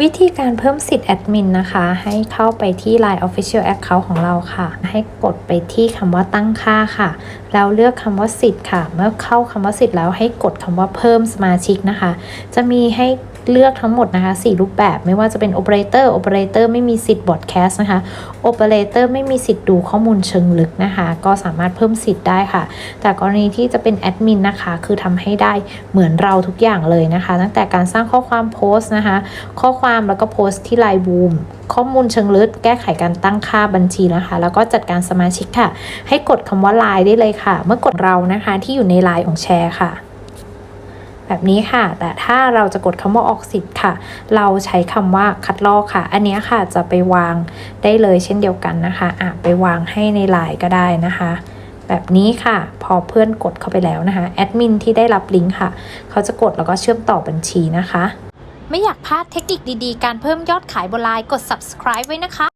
วิธีการเพิ่มสิทธิ์แอดมินนะคะ ให้เข้าไปที่ Line Official Account ของเราค่ะ ให้กดไปที่คำว่าตั้งค่าค่ะ แล้วเลือกคำว่าสิทธิ์ค่ะ เมื่อเข้าคำว่าสิทธิ์แล้วให้กดคำว่าเพิ่มสมาชิกนะคะ จะมีให้เลือกทั้งหมดนะคะ 4 รูปแบบไม่ว่าจะเป็น Operator Operator ไม่มีสิทธิ์ Broadcast นะคะ Operator ไม่มีสิทธิ์ดูข้อมูลเชิงลึกนะคะ ก็สามารถเพิ่มสิทธิ์ได้ค่ะ แต่กรณีที่จะเป็นแอดมินนะคะ คือทำให้ได้เหมือนเราทุกอย่างเลยนะคะ ตั้งแต่การสร้างข้อความโพสต์นะคะ ข้อความแล้วก็โพสต์ที่ไลน์บูมข้อมูลเชิงลึก แก้ไขการตั้งค่าบัญชีนะคะ แล้วก็จัดการสมาชิกค่ะ ให้กดคำว่าไลน์ได้เลยค่ะ เมื่อกดเรานะคะที่อยู่ในไลน์ของแชร์ค่ะ แบบนี้ค่ะ แต่ถ้าเราจะกดคำว่าออกสิทธิ์ค่ะ เราใช้คำว่าคัดลอกค่ะ อันนี้ค่ะจะไปวางได้เลยเช่นเดียวกันนะคะอะไปวางให้ในไลน์ก็ได้นะคะแบบนี้ค่ะ พอเพื่อนกดเข้าไปแล้วนะคะแอดมินที่ได้รับลิงก์ค่ะ เขาจะกดแล้วก็เชื่อมต่อบัญชีนะคะ ไม่อยากพลาดเทคนิคดีๆ การเพิ่มยอดขายบนไลน์กด subscribe ไว้นะคะ